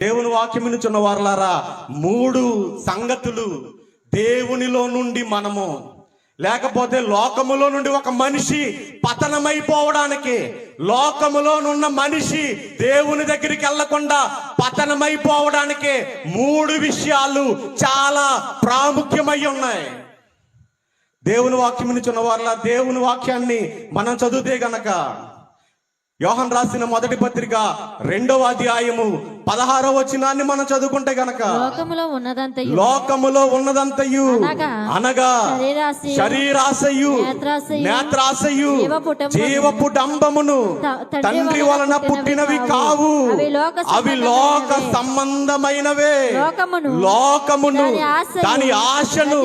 దేవుని వాక్యం వినుచున్న వారలారా మూడు సంగతులు దేవునిలో నుండి మనము లేకపోతే లోకములో నుండి ఒక మనిషి పతనమైపోవడానికి లోకములోనున్న మనిషి దేవుని దగ్గరికి వెళ్ళకుండా పతనమైపోవడానికి మూడు విషయాలు చాలా ప్రాముఖ్యమై ఉన్నాయి. దేవుని వాక్యం వినుచున్న వారలా దేవుని వాక్యాన్ని మనం చదివితే గనక యోహన్ రాసిన మొదటి పత్రిక రెండవ అధ్యాయము పదహారవ వచనాన్ని మనం చదువుకుంటే గనక లోకములో ఉన్నదంతయు. లోకములో ఉన్నదంతయు. అనగా శరీరాశయు, నేత్రాశయు, జీవపుటంబమును త- తండ్రి వలన పుట్టినవి కావు. అవి లోక సంబంధమైనవే. లోకమును, దాని ఆశను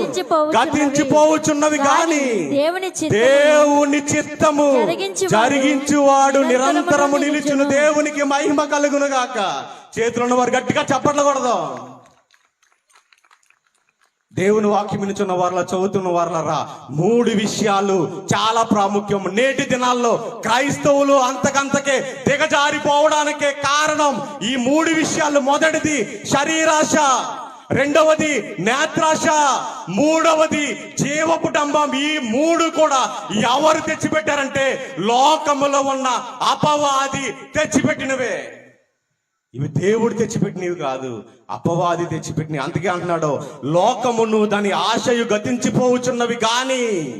గతించిపోవచ్చున్నవి. గాని దేవుని చిత్తము దేవుని చిత్తము జరిగించువాడు నిరంతరము నిలుచును. దేవునికి మహిమ కలుగును గాక. చేతులు ఉన్నవారు గట్టిగా చప్పట్లు దేవుని వాక్యం వినుచున్న వారిలా చదువుతున్న వారులరా మూడు విషయాలు చాలా ప్రాముఖ్యం. నేటి దినాల్లో క్రైస్తవులు అంతకంతకే దిగజారిపోవడానికే కారణం ఈ మూడు విషయాలు. మొదటిది శరీరాశ రెండవది నేత్రాశ మూడవది జీవపుటంబం ఈ మూడు కూడా ఎవరు తెచ్చిపెట్టారంటే లోకములో ఉన్న అపవాది తెచ్చిపెట్టినవే. ఇవి దేవుడు తెచ్చిపెట్టినవి కాదు అపవాది తెచ్చిపెట్టినవి. అందుకే అంటున్నాడు లోకమును దాని ఆశయు గతించిపోవుచున్నవి గాని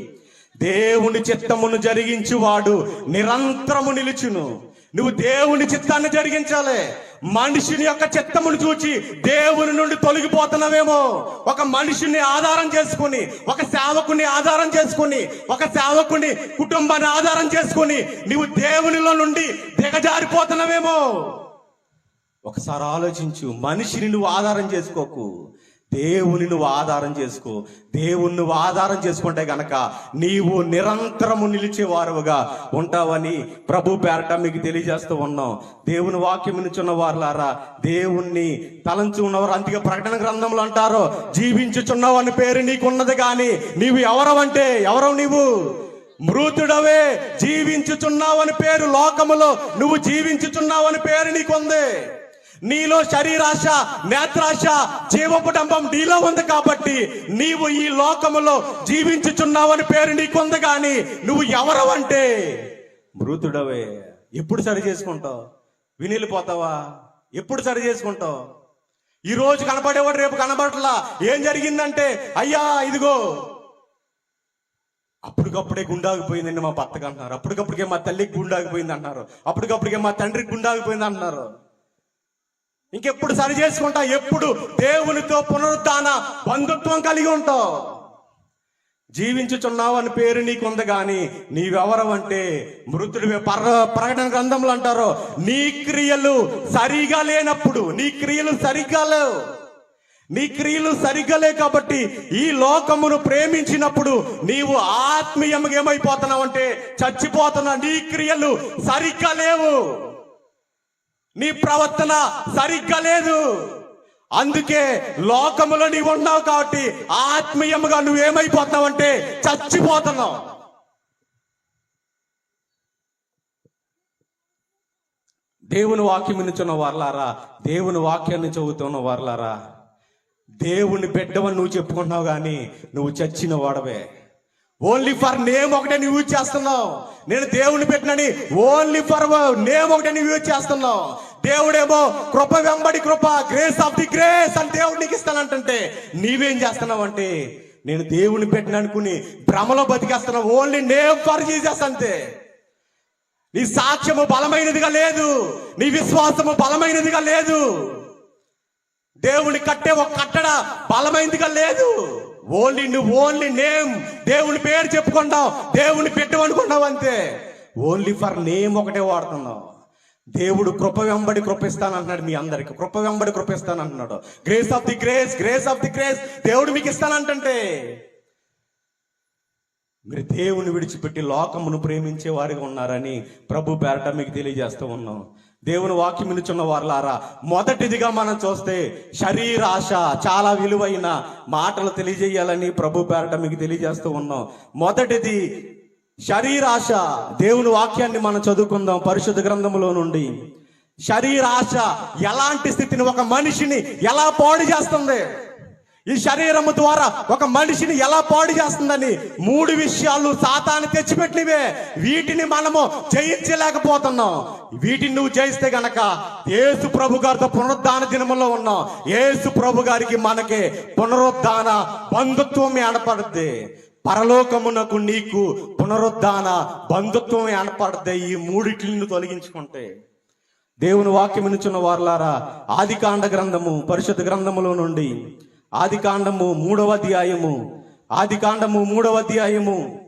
దేవుని చిత్తమును జరిగించువాడు నిరంతరము నిలుచును. నువ్వు దేవుని చిత్తాన్ని జరిగించాలి. మనిషిని యొక్క చిత్తమును చూచి దేవుని నుండి తొలగిపోతున్నావేమో. ఒక మనిషిని ఆధారం చేసుకుని ఒక సేవకుని ఆధారం చేసుకుని ఒక సేవకుని కుటుంబాన్ని ఆధారం చేసుకుని నువ్వు దేవునిలో నుండి దిగజారిపోతున్నావేమో. ఒకసారి ఆలోచించు. మనిషిని నువ్వు ఆధారం చేసుకోకు. దేవుని నువ్వు ఆధారం చేసుకో. దేవుణ్ణి నువ్వు ఆధారం చేసుకుంటే గనక నీవు నిరంతరము నిలిచేవారుగా ఉంటావని ప్రభు పేరట మీకు తెలియజేస్తూ ఉన్నాం. దేవుని వాక్యం నిచున్న వారులారా దేవుణ్ణి తలంచు ఉన్నవారు అందుకే ప్రకటన గ్రంథంలో అంటారు. జీవించుచున్నావు అని పేరు నీకున్నది కానీ నీవు ఎవరవంటే ఎవరవు నీవు? మృతుడవే. జీవించుచున్నావని పేరు లోకములో నువ్వు జీవించుచున్నావని పేరు నీకుంది. నీలో శరీరాశ నేత్రాశ జీవపుటంబం నీలో ఉంది కాబట్టి నీవు ఈ లోకములో జీవించుచున్నావని పేరు నీకుంది కానీ నువ్వు ఎవరవంటే? మృతుడవే. ఎప్పుడు సరి చేసుకుంటావు? వినిలిపోతావా? ఎప్పుడు సరి చేసుకుంటావు? ఈ రోజు కనపడేవాడు రేపు కనబడట్లా. ఏం జరిగిందంటే అయ్యా ఇదిగో. అప్పటికప్పుడే గుండాగిపోయిందండి మా భర్తకు అంటున్నారు అప్పటికప్పుడికే మా తల్లికి గుండాగిపోయింది అంటున్నారు అప్పటికప్పుడే మా తండ్రికి గుండాగిపోయింది అంటున్నారు ఇంకెప్పుడు సరి చేసుకుంటా? ఎప్పుడు? దేవునితో పునరుద్ధాన బంధుత్వం కలిగి ఉంటావు. జీవించుచున్నావు అని పేరు నీకుంది గాని నీవెవరవంటే మృతుడివే పర ప్రకటన గ్రంథంలో అంటారు. నీ క్రియలు సరిగా లేనప్పుడు నీ క్రియలు సరిగా లేవు. నీ క్రియలు సరిగ్గా లే కాబట్టి ఈ లోకమును ప్రేమించినప్పుడు నీవు ఆత్మీయంగా ఏమైపోతున్నావు అంటే చచ్చిపోతున్నా నీ క్రియలు సరిగ్గా లేవు. నీ ప్రవర్తన సరిగ్గా లేదు. అందుకే లోకములో నీవు ఉన్నావు కాబట్టి ఆత్మీయముగా నువ్వేమైపోతున్నావు అంటే చచ్చిపోతున్నావు. దేవుని వాక్యం నుంచున్న వారలారా దేవుని వాక్యాన్ని చదువుతున్న వారలారా దేవుని బిడ్డవని నువ్వు చెప్పుకుంటున్నావు కానీ నువ్వు చచ్చిన వాడవే. ఓన్లీ ఫర్ నేమ్ ఒకటే నువ్వు యూజ్ చేస్తున్నావు. నేను దేవుని పెట్టినని ఓన్లీ ఫర్ నేమ్ ఒకటే నువ్వు యూజ్ చేస్తున్నావు. దేవుడేమో కృప వెంబడి కృప గ్రేస్ ఆఫ్ ది గ్రేస్ అని దేవుడు నీకు ఇస్తానంటే నీవేం చేస్తున్నావు అంటే నేను దేవుని పెట్టిన అనుకుని భ్రమలో బతికేస్తున్నావు. ఓన్లీ నేమ్ ఫర్ జీసస్ అంతే. నీ సాక్ష్యము బలమైనదిగా లేదు. నీ విశ్వాసము బలమైనదిగా లేదు. దేవుని కట్టే ఒక కట్టడ బలమైనదిగా లేదు. ఓన్లీ నువ్వు ఓన్లీ నేమ్ దేవుని పేరు చెప్పుకుంటావు దేవుని పెట్టమనుకున్నావు అంతే. ఓన్లీ ఫర్ నేమ్ ఒకటే వాడుతున్నావు. దేవుడు కృప వెంబడి కృపిస్తానంటున్నాడు మీ అందరికి. కృప వెంబడి కృపిస్తానంటున్నాడు. Grace of the grace grace of the grace దేవుడు మీకు ఇస్తానంటే మీరు దేవుని విడిచిపెట్టి లోకమును ప్రేమించే వారిగా ఉన్నారని ప్రభు పేరట మీకు తెలియజేస్తూ ఉన్నాం. దేవుని వాక్యం వినుచున్న వారులారా మొదటిదిగా మనం చూస్తే శరీరాశ చాలా విలువైన మాటలు తెలియజేయాలని ప్రభు పేరట మీకు తెలియజేస్తూ ఉన్నాం. మొదటిది శరీరాశ దేవుని వాక్యాన్ని మనం చదువుకుందాం పరిశుద్ధ గ్రంథములో నుండి. శరీరాశ ఎలాంటి స్థితిని ఒక మనిషిని ఎలా పాడు చేస్తుంది? ఈ శరీరము ద్వారా ఒక మనిషిని ఎలా పాడు చేస్తుందని మూడు విషయాలు సాతాన్ని తెచ్చిపెట్టినవే. వీటిని మనము జయించలేకపోతున్నాం. వీటిని నువ్వు జయిస్తే గనక ఏసు ప్రభు గారితో పునరుద్ధాన దినములో ఉన్నాం. ఏసు ప్రభు గారికి మనకి పునరుద్ధాన బంధుత్వం ఏర్పడుద్ది. పరలోకమునకు నీకు పునరుద్ధాన బంధుత్వం ఏర్పడతాయి ఈ మూడిటిని తొలగించుకుంటే. దేవుని వాక్యం వినుచున్న వారులారా ఆదికాండ గ్రంథము పరిషత్ గ్రంథములో నుండి ఆదికాండము మూడవ అధ్యాయము ఆదికాండము మూడవ అధ్యాయము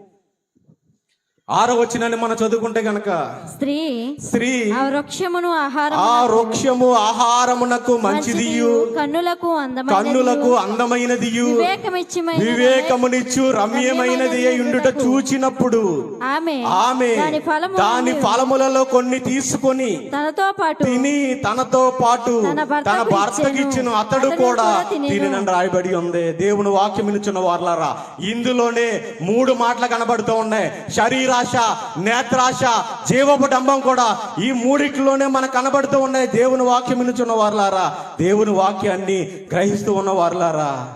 ఆరో వచ్చినని మనం చదువుకుంటే గనక స్త్రీ స్త్రీ ఆ వృక్షమును ఆహారం ఆ వృక్షము ఆహారమునకు మంచిదియు కన్నులకు అందమైన కన్నులకు అందమైనదియు వివేకమిచ్చిమైన వివేకమునిచ్చు రమ్యమైనది ఉండుట చూచినప్పుడు ఆమె ఆమె దాని ఫలము దాని ఫలములలో కొన్ని తీసుకొని తనతో పాటు తిని తనతో పాటు తన భర్తకు తన భర్తకి ఇచ్చెను. ఇచ్చిన అతడు కూడా తినెను. తినని రాయబడి ఉంది దేవుని వాక్యం వార్లారా ఇందులోనే మూడు మాటలు కనబడుతూ ఉన్నాయి శరీరాశ నేత్రాశ జీవపు డంబం కూడా ఈ మూడిట్లోనే మనకు కనబడుతూ ఉన్నాయి. దేవుని వాక్యం ఇచ్చిన వారులారా దేవుని వాక్యాన్ని గ్రహిస్తూ ఉన్న వారులారా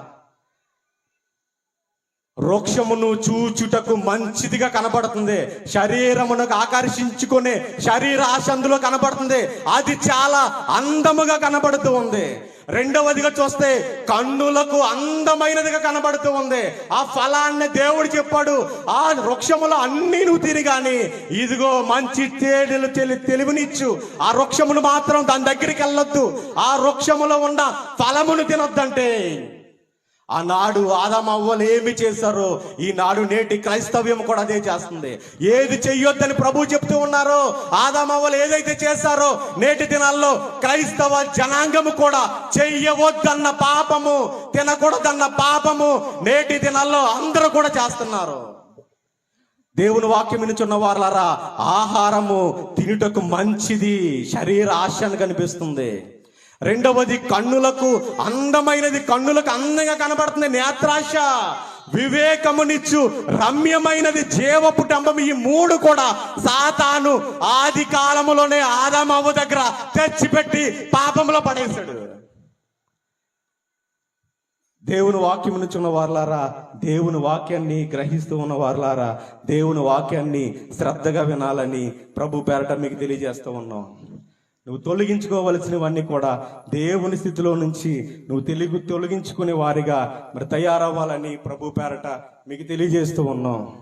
వృక్షమును చూచుటకు మంచిదిగా కనబడుతుంది. శరీరమునకు ఆకర్షించుకునే శరీర ఆశందులో కనబడుతుంది. అది చాలా అందముగా కనబడుతూ ఉంది. రెండవదిగా చూస్తే కన్నులకు అందమైనదిగా కనబడుతూ ఉంది. ఆ ఫలాన్ని దేవుడు చెప్పాడు. ఆ వృక్షములో అన్ని నువ్వు తిరిగాని ఇదిగో మంచి తేడెలు తెలి తెలివినిచ్చు. ఆ వృక్షమును మాత్రం దాని దగ్గరికి వెళ్ళొద్దు. ఆ వృక్షములో ఉన్న ఫలమును తినొద్దంటే ఆనాడు ఆదామవ్వలు ఏమి చేశారో ఈనాడు నేటి క్రైస్తవ్యం కూడా అదే చేస్తుంది. ఏది చెయ్యొద్దని ప్రభు చెప్తూ ఉన్నారో ఆదామవ్వలు ఏదైతే చేశారో నేటి దినాల్లో క్రైస్తవ జనాంగము కూడా చెయ్యవద్దన్న పాపము తినకూడదన్న పాపము నేటి దినాల్లో అందరూ కూడా చేస్తున్నారు. దేవుని వాక్యం వినుచున్న వారులారా ఆహారము తినుటకు మంచిది శరీర ఆశను కనిపిస్తుంది. రెండవది కన్నులకు అందమైనది కన్నులకు అందంగా కనబడుతుంది నేత్రాశ. వివేకమునిచ్చు రమ్యమైనది జీవపుటంబం ఈ మూడు కూడా సాతాను ఆది కాలములోనే ఆదామవ్వ దగ్గర తెచ్చిపెట్టి పాపంలో పడేశాడు. దేవుని వాక్యం నుంచున్న వారులారా దేవుని వాక్యాన్ని గ్రహిస్తూ ఉన్న వారులారా దేవుని వాక్యాన్ని శ్రద్ధగా వినాలని ప్రభు పేరట మీకు తెలియజేస్తూ ఉన్నాం. నువ్వు తొలగించుకోవలసినవన్నీ కూడా దేవుని స్థితిలో నుంచి నువ్వు తెలుగు తొలగించుకునే వారిగా మరి తయారవ్వాలని ప్రభు పేరట మీకు తెలియజేస్తూ ఉన్నాం.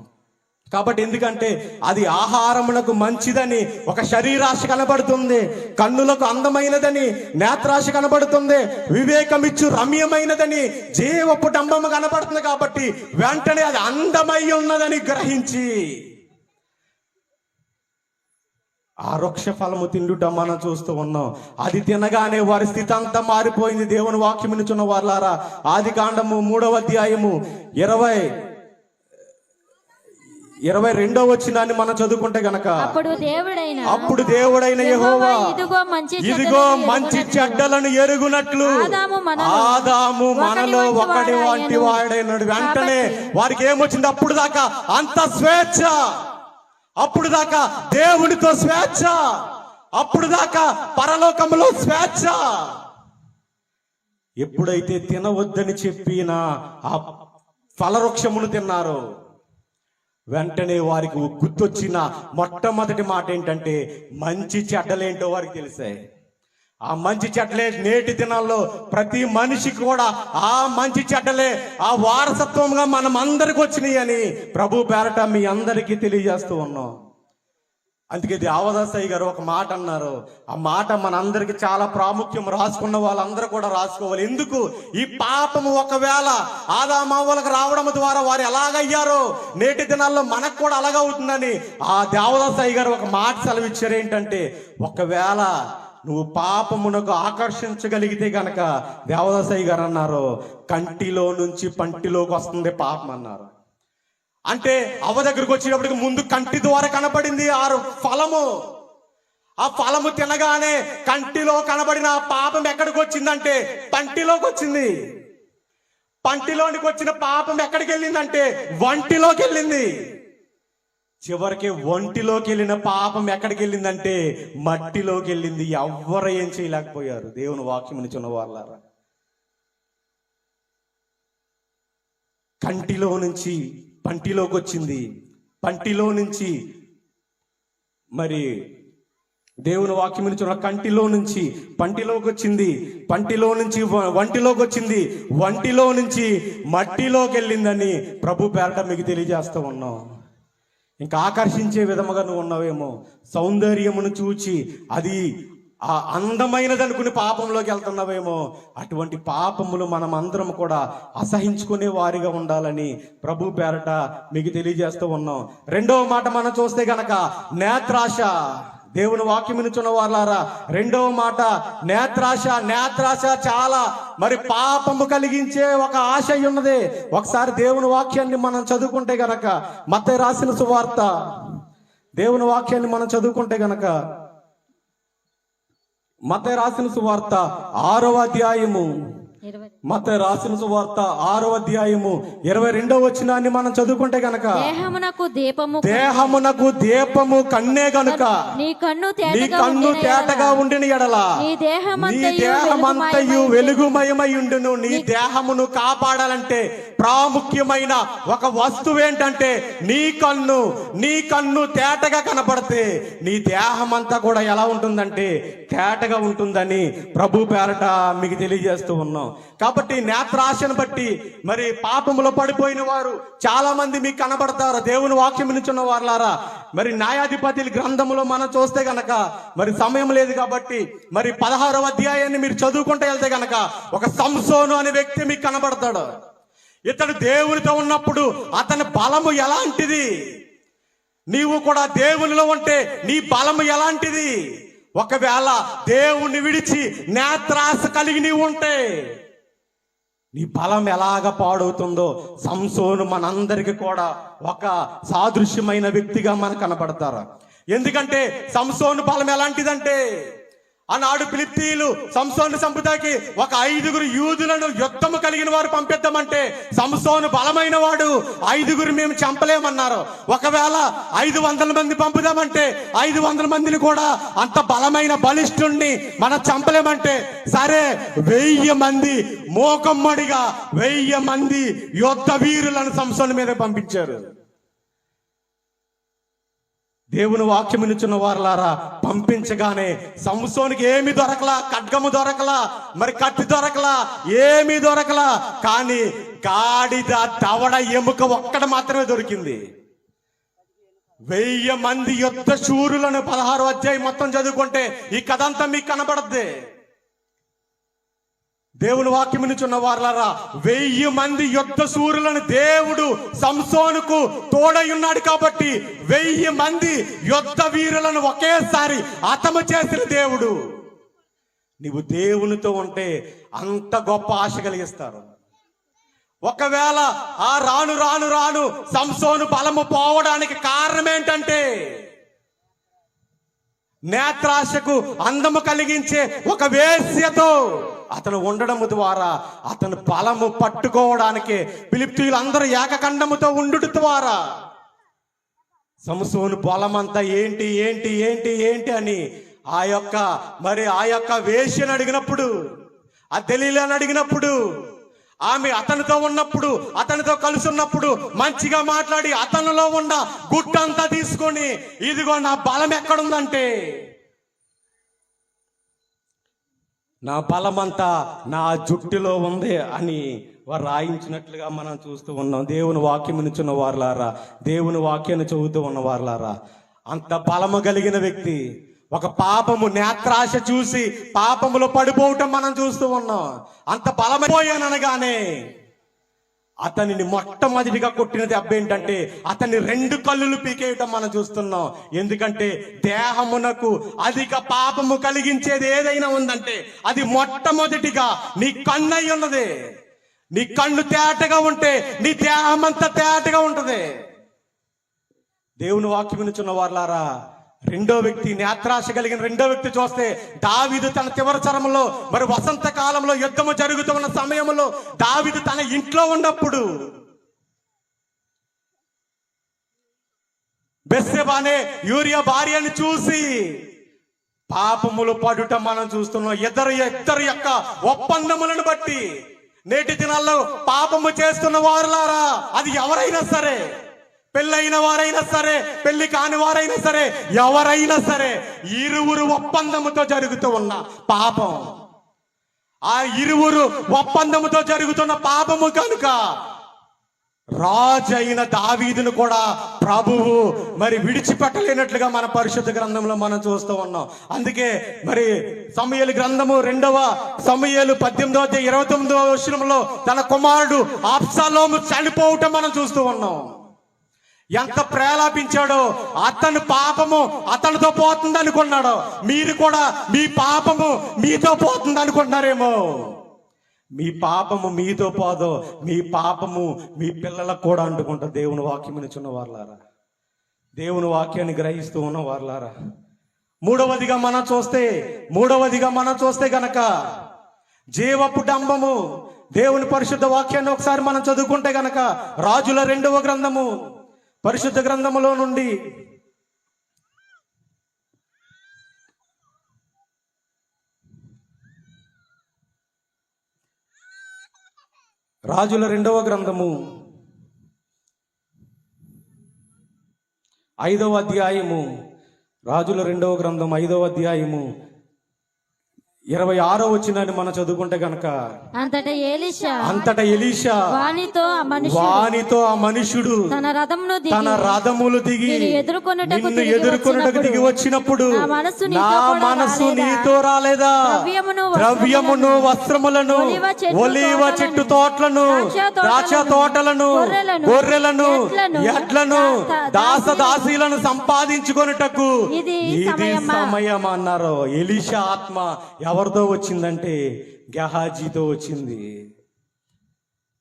కాబట్టి ఎందుకంటే అది ఆహారమునకు మంచిదని ఒక శరీరాశ కనబడుతుంది కన్నులకు అందమైనదని నేత్రాశ కనబడుతుంది వివేకమిచ్చు రమ్యమైనదని జీవపు డంబము కనబడుతుంది కాబట్టి వెంటనే అది అందమై ఉన్నదని గ్రహించి ఆ వృక్ష ఫలము తిండుట మనం చూస్తూ ఉన్నాం. అది తినగానే వారి స్థితి అంతా మారిపోయింది. దేవుని వాక్యం వినుచున్న వారులారా ఆది కాండము మూడవ అధ్యాయము ఇరవై ఇరవై రెండో వచ్చినాన్ని మనం చదువుకుంటే గనక అప్పుడు దేవుడైన అప్పుడు దేవుడైన యెహోవా ఇదిగో మంచి చెడ్డలను ఎరుగనట్లు ఆదాము మనలో ఒకటి వంటి వాడైనాడు. వెంటనే వారికి ఏమొచ్చింది? అప్పుడు దాకా అంత స్వేచ్ఛ. అప్పుడు దాకా దేవుడితో స్వేచ్ఛ. అప్పుడు దాకా పరలోకంలో స్వేచ్ఛ. ఎప్పుడైతే తినవద్దని చెప్పిన ఆ ఫలవృక్షమును తిన్నారో. వెంటనే వారికి గుర్తొచ్చిన మొట్టమొదటి మాట ఏంటంటే మంచి చెడ్డలేంటో వారికి తెలిసాయి. ఆ మంచి చెడ్డలే నేటి దినాల్లో ప్రతి మనిషికి కూడా ఆ మంచి చెడ్డలే ఆ వారసత్వంగా మనం అందరికి వచ్చినాయి అని ప్రభు పేరట మీ అందరికీ తెలియజేస్తూ ఉన్నాం. అందుకే దేవదాసయ్య గారు ఒక మాట అన్నారు. ఆ మాట మనందరికి చాలా ప్రాముఖ్యం. రాసుకున్న వాళ్ళందరూ కూడా రాసుకోవాలి. ఎందుకు? ఈ పాపము ఒకవేళ ఆదామావులకు రావడం ద్వారా వారు ఎలాగయ్యారో నేటి దినాల్లో మనకు కూడా అలాగవుతుందని ఆ దేవదాసయ్య గారు ఒక మాట సెలవిచ్చారు. ఏంటంటే ఒకవేళ నువ్వు పాపమునకు ఆకర్షించగలిగితే గనక దేవదాసయ్య గారు అన్నారు కంటిలో నుంచి పంటిలోకి వస్తుంది పాపం అన్నారు. అంటే అవ్వ దగ్గరకు వచ్చేటప్పటికి ముందు కంటి ద్వారా కనపడింది ఆరు ఫలము. ఆ ఫలము తినగానే కంటిలో కనబడిన ఆ పాపం ఎక్కడికి వచ్చిందంటే పంటిలోకి వచ్చింది. పంటిలోనికి వచ్చిన పాపం ఎక్కడికి వెళ్ళిందంటే వంటిలోకి వెళ్ళింది. చివరికి ఒంటిలోకి వెళ్ళిన పాపం ఎక్కడికి వెళ్ళిందంటే మట్టిలోకి వెళ్ళింది ఎవ్వరు ఏం చేయలేకపోయారు. దేవుని వాక్యం చున్న వాళ్ళారా? కంటిలో నుంచి పంటిలోకి వచ్చింది పంటిలో నుంచి మరి దేవుని వాక్యం చున్న కంటిలో నుంచి పంటిలోకి వచ్చింది పంటిలో నుంచి వంటిలోకి వచ్చింది వంటిలో నుంచి మట్టిలోకి వెళ్ళిందని ప్రభు పేరట మీకు తెలియజేస్తూ ఉన్నాం. ఇంకా ఆకర్షించే విధముగా నువ్వు ఉన్నావేమో. సౌందర్యమును చూచి అది ఆ అందమైనది అనుకుని పాపంలోకి వెళ్తున్నావేమో. అటువంటి పాపములు మనం అందరం కూడా అసహించుకునే వారిగా ఉండాలని ప్రభు పేరట మీకు తెలియజేస్తూ ఉన్నాం. రెండవ మాట మనం చూస్తే గనక నేత్రాశ. దేవుని వాక్యమినుచున్న వాళ్ళారా రెండవ మాట నేత్రాశ నేత్రాశ చాలా. మరి పాపము కలిగించే ఒక ఆశ ఉన్నది ఒకసారి దేవుని వాక్యాన్ని మనం చదువుకుంటే గనక మత రాసిన సువార్త. దేవుని వాక్యాన్ని మనం చదువుకుంటే గనక మత రాసిన సువార్త ఆరవ అధ్యాయము. మత రాసిన సువార్త ఆరవ అధ్యాయము ఇరవై రెండవ వచ్చినాన్ని మనం చదువుకుంటే గనక దేహమునకు దీపము దేహమునకు దీపము కన్నే గనుక నీ కన్ను నీ తేటగా కన్ను ఉండిన తేటగా ఉండిన ఎడల. నీ దేహమంతయు వెలుగుమయమై ఉండును. నీ దేహమును కాపాడాలంటే ప్రాముఖ్యమైన ఒక వస్తువు ఏంటంటే నీ కన్ను. నీ కన్ను తేటగా కనపడితే నీ దేహం అంతా కూడా ఎలా ఉంటుందంటే తేటగా ఉంటుందని ప్రభు పేరట మీకు తెలియజేస్తూ ఉన్నాం. కాబట్టి నేత్రాశను బట్టి మరి పాపములో పడిపోయిన వారు చాలా మంది మీకు కనబడతారు. దేవుని వాక్యం నిచున్న వారులారా మరి న్యాయాధిపతుల గ్రంథములో మనం చూస్తే గనక మరి సమయం లేదు కాబట్టి మరి పదహారవ అధ్యాయాన్ని మీరు చదువుకుంటే వెళ్తే గనక ఒక సంసోను అనే వ్యక్తి మీకు కనబడతాడు. ఇతడు దేవునితో ఉన్నప్పుడు అతని బలము ఎలాంటిది? నీవు కూడా దేవునిలో ఉంటే నీ బలము ఎలాంటిది? ఒకవేళ దేవుణ్ణి విడిచి నేత్రాస కలిగి నీవు ఉంటే నీ బలం ఎలాగ పాడవుతుందో సంసోను మనందరికీ కూడా ఒక సాదృశ్యమైన వ్యక్తిగా మనకు కనబడతారు. ఎందుకంటే సంసోను బలం ఎలాంటిదంటే ఆనాడు ఫిలిప్తీయులు సంసోను సంపుతాకి ఒక ఐదుగురు యూదులను యుద్ధము కలిగిన వారు పంపిద్దామంటే సంసోను బలమైన వాడు. ఐదుగురు మేము చంపలేమన్నారు. ఒకవేళ ఐదు వందల మంది పంపుదామంటే ఐదు వందల మందిని కూడా అంత బలమైన బలిష్ఠుణ్ణి మనం చంపలేమంటే సరే వెయ్యి మంది మోకమ్మడిగా వెయ్యి మంది యుద్ధ వీరులను సంసోను మీద పంపించారు. దేవుని వాక్యమునిచ్చిన వారలారా పంపించగానే సంసోనికి ఏమి దొరకలా ఖడ్గము దొరకలా మరి కత్తి దొరకలా ఏమీ దొరకలా కానీ గాడిద దవడ ఎముక ఒక్కడ మాత్రమే దొరికింది. వెయ్యి మంది యుద్ధ శూరులను పదహారు అధ్యాయం మొత్తం చదువుకుంటే ఈ కథ అంతా మీకు కనబడద్ది. దేవుని వాక్యం నుంచున్న వారలారా వెయ్యి మంది యుద్ధ సూర్యులను దేవుడు సంసోనుకు తోడయున్నాడు కాబట్టి వెయ్యి మంది యుద్ధ వీరులను ఒకేసారి అతమ చేసిన దేవుడు. నీవు దేవునితో ఉంటే అంత గొప్ప ఆశ కలిగిస్తారు. ఒకవేళ ఆ రాను రాను రాను సంసోను బలము పోవడానికి కారణం ఏంటంటే నేత్రాశకు అందము కలిగించే ఒక వేశ్యతో అతను ఉండడము ద్వారా అతను బలము పట్టుకోవడానికి పిలిప్తీయులు అందరూ ఏకకండముతో ఉండుట ద్వారా. సంసోను బలమంతా ఏంటి ఏంటి ఏంటి ఏంటి అని ఆ యొక్క మరి ఆ యొక్క వేష్యని అడిగినప్పుడు ఆ తెలియలేని అడిగినప్పుడు ఆమె అతనితో ఉన్నప్పుడు అతనితో కలిసి ఉన్నప్పుడు మంచిగా మాట్లాడి అతనిలో ఉన్న గుట్టంతా తీసుకొని ఇదిగో నా బలం ఎక్కడుందంటే నా బలమంతా నా జుట్టులో ఉంది అని వారు రాయించినట్లుగా మనం చూస్తూ ఉన్నాం. దేవుని వాక్యం నుంచున్న వారులారా దేవుని వాక్యాన్ని చదువుతూ ఉన్న వారులారా అంత బలము కలిగిన వ్యక్తి ఒక పాపము నేత్రాశ చూసి పాపములో పడిపోవటం మనం చూస్తూ ఉన్నాం. అంత బలమైపోయాననగానే అతనిని మొట్టమొదటిగా కొట్టిన దెబ్బ ఏంటంటే అతని రెండు కళ్ళు పీకేయటం మనం చూస్తున్నాం. ఎందుకంటే దేహమునకు అధిక పాపము కలిగించేది ఏదైనా ఉందంటే అది మొట్టమొదటిగా నీ కన్ను అయి ఉన్నది. నీ కళ్ళు తేటగా ఉంటే నీ దేహం అంతా తేటగా ఉంటది. దేవుని వాక్యం నుంచున్న వాళ్ళారా రెండో వ్యక్తి నేత్రాశ కలిగిన రెండో వ్యక్తి చూస్తే దావిదు తన చివరి చరములో మరి వసంత కాలంలో యుద్ధము జరుగుతున్న సమయంలో దావిదు తన ఇంట్లో ఉన్నప్పుడు బెస్సెబానే యూరియా భార్యను చూసి పాపములు పడుట మనం చూస్తున్నాం. ఇద్దరు ఇద్దరు యొక్క ఒప్పందములను బట్టి నేటి దినాల్లో పాపము చేస్తున్న వారులారా అది ఎవరైనా సరే పెళ్ళైన వారైనా సరే పెళ్ళి కాని వారైనా సరే ఎవరైనా సరే ఇరువురు ఒప్పందముతో జరుగుతూ ఉన్న పాపం. ఆ ఇరువురు ఒప్పందముతో జరుగుతున్న పాపము కనుక రాజు అయిన దావీదును కూడా ప్రభువు మరి విడిచిపెట్టలేనట్లుగా మన పరిశుద్ధ గ్రంథంలో మనం చూస్తూ ఉన్నాం. అందుకే మరి సమయలు గ్రంథము రెండవ సమయలు పద్దెనిమిదవ ఇరవై తొమ్మిదవ వర్షంలో తన కుమారుడు ఆప్సాలోము చనిపోవటం మనం చూస్తూ ఉన్నాం. ఎంత ప్రేలాపించాడో అతని పాపము అతనితో పోతుంది అనుకున్నాడు. మీరు కూడా మీ పాపము మీతో పోతుంది అనుకుంటున్నారేమో. మీ పాపము మీతో పోదో మీ పాపము మీ పిల్లలకు కూడా అంటుకుంటా దేవుని వాక్యం చిన్న వార్లారా. దేవుని వాక్యాన్ని గ్రహిస్తూ ఉన్న వార్లారా. మూడవదిగా మనం చూస్తే మూడవదిగా మనం చూస్తే గనక జీవపు డంబము దేవుని పరిశుద్ధ వాక్యాన్ని ఒకసారి మనం చదువుకుంటే గనక రాజుల రెండవ గ్రంథము పరిశుద్ధ గ్రంథములో నుండి రాజుల రెండవ గ్రంథము ఐదవ అధ్యాయము రాజుల రెండవ గ్రంథం ఐదవ అధ్యాయము ఇరవై ఆరో వచ్చిందని మనం చదువుకుంటే గనక అంతట ఏలిషా అంతట ఎలీషా వానితో ఆ మనిషి వానితో ఆ మనుషుడు తన రథమును తన రథములు దిగి ఎదుర్కొనుటకు ఎదుర్కొనుటకు దిగి వచ్చినప్పుడు నా మనస్సు నీతో రాలేదా? ద్రవ్యమును వస్త్రములను ఒలివ చెట్టు తోటలను, తోటలను ద్రాక్ష ద్రాక్ష తోటలను గొర్రెలను, ఎడ్లను, దాస- దాస దాసీలను సంపాదించుకొనుటకు ఇది? సమయం అన్నారు ఎలిషా ఆత్మ ఎవరితో వచ్చిందంటే గహాజీతో వచ్చింది.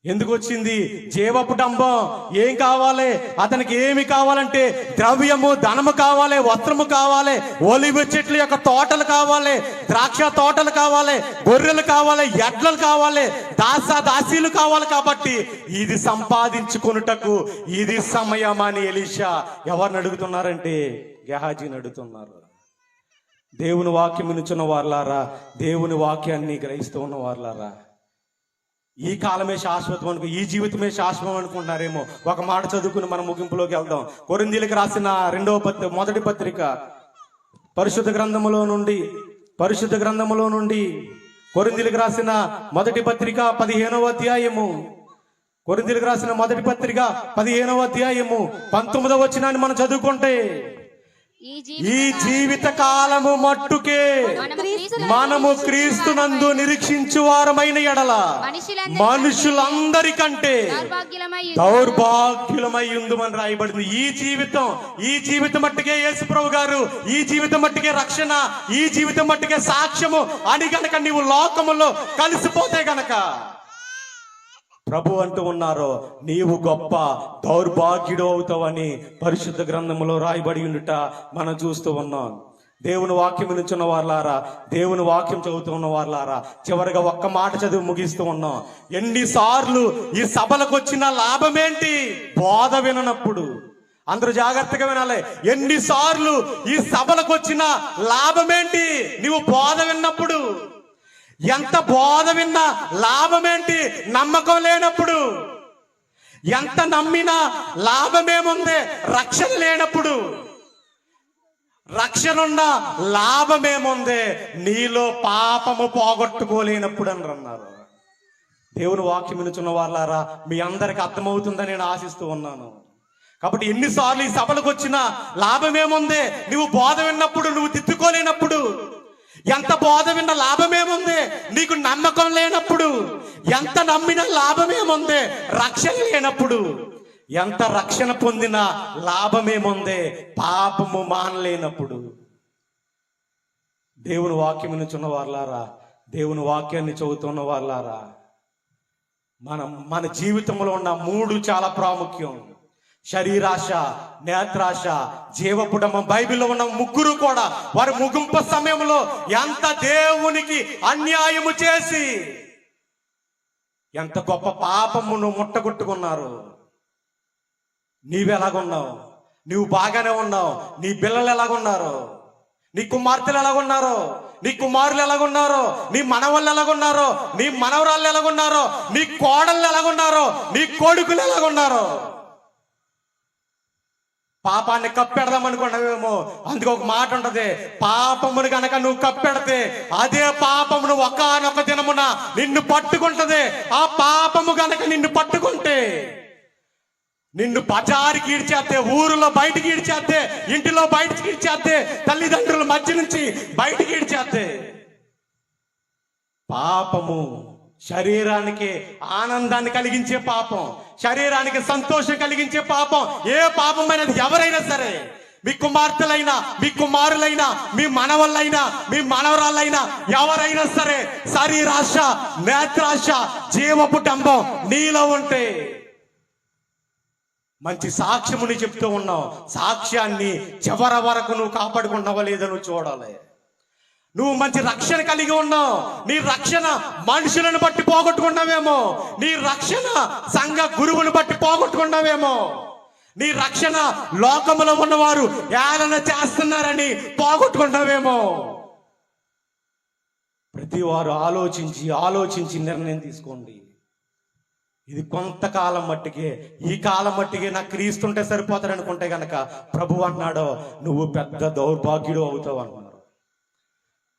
ఎందుకు వచ్చింది జీవపు డంబం. ఏం కావాలి? అతనికి ఏమి కావాలంటే ద్రవ్యము ధనము కావాలి వస్త్రము కావాలి ఒలివ చెట్ల యొక్క తోటలు కావాలి ద్రాక్ష తోటలు కావాలి గొర్రెలు కావాలి ఎడ్లలు కావాలి దాస దాసీలు కావాలి కాబట్టి ఇది సంపాదించుకొనుటకు ఇది సమయం అని ఎలీషా ఎవరిని అడుగుతున్నారంటే గెహాజీని అడుగుతున్నారు. దేవుని వాక్యం వినుచున్న వారులారా దేవుని వాక్యాన్ని గ్రహిస్తూ ఉన్న వారులారా. ఈ కాలమే శాశ్వతం అనుకో ఈ జీవితమే శాశ్వతం అనుకుంటున్నారేమో. ఒక మాట చదువుకుని మనం ముగింపులోకి వెళ్దాం. కొరిందీలకు రాసిన రెండవ పత్రిక మొదటి పత్రిక. పరిశుద్ధ గ్రంథములో నుండి పరిశుద్ధ గ్రంథములో నుండి కొరిందీలకు రాసిన మొదటి పత్రిక పదిహేనవ అధ్యాయము. కొరిందీలకు రాసిన మొదటి పత్రిక పదిహేనవ అధ్యాయము. పంతొమ్మిదవ వచ్చినాన్ని మనం చదువుకుంటే ఈ జీవిత కాలము మట్టుకే మనము క్రీస్తునందు నిరీక్షించు వారమైన ఎడల మనుషులందరికంటే దౌర్భాగ్యులమై దౌర్భాగ్యులమై ఉందని రాయబడింది ఈ జీవితం ఈ జీవితం మట్టుకే యేసుప్రభు గారు ఈ జీవితం మట్టుకే రక్షణ ఈ జీవితం మట్టుకే సాక్ష్యము అని గనక నీవు లోకములో కలిసిపోతే గనక ప్రభు అంటూ ఉన్నారో నీవు గొప్ప దౌర్భాగ్యుడు అవుతావని పరిశుద్ధ గ్రంథములో రాయబడి ఉండుట మనం చూస్తూ ఉన్నాం. దేవుని వాక్యం నుంచున్న వార్లారా దేవుని వాక్యం చదువుతున్న వారులారా చివరిగా ఒక్క మాట చదివి ముగిస్తూ ఉన్నాం. ఎన్నిసార్లు ఈ సభలకు వచ్చిన లాభమేంటి? బోధ విననప్పుడు. అందరూ జాగ్రత్తగా వినాలి. ఎన్నిసార్లు ఈ సభలకు వచ్చిన లాభమేంటి? నీవు బోధ విన్నప్పుడు. ఎంత బోధ విన్నా లాభమేంటి? నమ్మకం లేనప్పుడు. ఎంత నమ్మినా లాభమేముంది? రక్షణ లేనప్పుడు. రక్షణ లాభమేముంది? నీలో పాపము పోగొట్టుకోలేనప్పుడు అని అన్నారు. దేవుని వాక్యం వినుచున్న వాళ్ళారా మీ అందరికి అర్థమవుతుందని నేను ఆశిస్తూ ఉన్నాను. కాబట్టి ఎన్నిసార్లు ఈ సభలకు వచ్చినా లాభమేముంది? నువ్వు బోధ విన్నప్పుడు నువ్వు తిట్టుకోలేనప్పుడు. ఎంత బోధ విన్న లాభమేముంది? నీకు నమ్మకం లేనప్పుడు. ఎంత నమ్మిన లాభమేముంది? రక్షణ లేనప్పుడు. ఎంత రక్షణ పొందిన లాభమేముంది? పాపము మానలేనప్పుడు. దేవుని వాక్యం వినుచున్న వాళ్ళారా దేవుని వాక్యాన్ని చదువుతున్న వాళ్ళారా మనం మన జీవితంలో ఉన్న మూడు చాలా ప్రాముఖ్యం. శరీరాశ నేత్రాశ జీవపుడమ బైబిల్లో ఉన్న ముగ్గురు కూడా వారి ముగింపు సమయంలో ఎంత దేవునికి అన్యాయము చేసి ఎంత గొప్ప పాపమును ముట్టగొట్టుకున్నారు. నీవెలాగున్నావు నీవు బాగానే ఉన్నావు. నీ పిల్లలు ఎలాగున్నారు? నీ కుమార్తెలు ఎలాగున్నారు? నీ కుమారులు ఎలాగున్నారు? నీ మనవాళ్ళు ఎలాగున్నారు? నీ మనవరాళ్ళు ఎలాగున్నారు? నీ కోడళ్ళు ఎలాగున్నారు? నీ కొడుకులు ఎలాగున్నారు? పాపాన్ని కప్పెడదాం అనుకున్నావేమో అందుకు ఒక మాట ఉంటది. పాపమును గనక నువ్వు కప్పెడితే అదే పాపమును ఒకనొక దినమున నిన్ను పట్టుకుంటది. ఆ పాపము గనక నిన్ను పట్టుకుంటే నిన్ను బజారుకి ఈడ్చేస్తే ఊరిలో బయటికి ఈడ్చేస్తే ఇంటిలో బయటికి ఈడ్చేస్తే తల్లిదండ్రుల మధ్య నుంచి బయటికి ఈడ్చేస్తే పాపము శరీరానికి ఆనందాన్ని కలిగించే పాపం శరీరానికి సంతోషం కలిగించే పాపం. ఏ పాపం ఎవరైనా సరే మీ కుమార్తెలైనా మీ కుమారులైనా మీ మనవళ్ళైనా మీ మనవరాళ్ళైనా ఎవరైనా సరే శరీరాశ నేత్రాశ జీవపు డంబం నీలో ఉంటే మంచి సాక్ష్యముని చెప్తూ ఉన్నావు. సాక్ష్యాన్ని చివర వరకు నువ్వు కాపాడుకున్నావా లేదో నువ్వు చూడాలి. నువ్వు మంచి రక్షణ కలిగి ఉన్నావు. నీ రక్షణ మనుషులను బట్టి పోగొట్టుకున్నావేమో. నీ రక్షణ సంఘ గురువును బట్టి పోగొట్టుకున్నావేమో. నీ రక్షణ లోకములో ఉన్నవారు ఏదైనా చేస్తున్నారని పోగొట్టుకున్నావేమో. ప్రతి వారు ఆలోచించి ఆలోచించి నిర్ణయం తీసుకోండి. ఇది కొంతకాలం మట్టికే ఈ కాలం మట్టికే నాకు క్రీస్తుంటే సరిపోతాడు అనుకుంటే గనక ప్రభు అన్నాడో నువ్వు పెద్ద దౌర్భాగ్యుడు అవుతావు అన్నాడు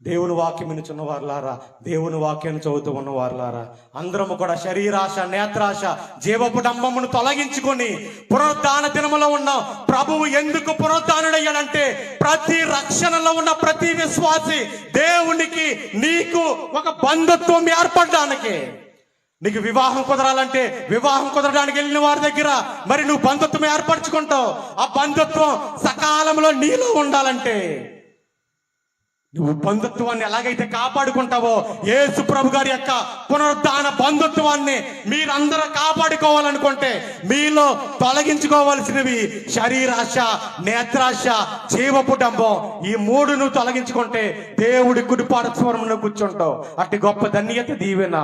దేవుని వాక్యం వినుచున్న వారులారా దేవుని వాక్యాన్ని చదువుతూ ఉన్న వారులారా అందరము కూడా శరీరాశ నేత్రాశ జీవపు డంబమును తొలగించుకొని పునరుద్ధాన దినములో ఉన్న. ప్రభువు ఎందుకు పునరుద్ధానుడయ్యాడంటే ప్రతి రక్షణలో ఉన్న ప్రతి విశ్వాసి దేవునికి నీకు ఒక బంధుత్వం ఏర్పడడానికి. నీకు వివాహం కుదరాలంటే వివాహం కుదరడానికి వెళ్ళిన వారి దగ్గర మరి నువ్వు బంధుత్వం ఏర్పరచుకుంటావు. ఆ బంధుత్వం సకాలంలో నీలో ఉండాలంటే నువ్వు బంధుత్వాన్ని ఎలాగైతే కాపాడుకుంటావో యేసు ప్రభు గారి యొక్క పునరుద్ధాన బంధుత్వాన్ని మీరందరూ కాపాడుకోవాలనుకుంటే మీలో తొలగించుకోవాల్సినవి శరీరాశ నేత్రాశ జీవపుటంబం ఈ మూడు నువ్వు తొలగించుకుంటే దేవుడి కుడిపాడ స్వరంలో కూర్చుంటావు. అట్టి గొప్ప ధన్యత దీవెన.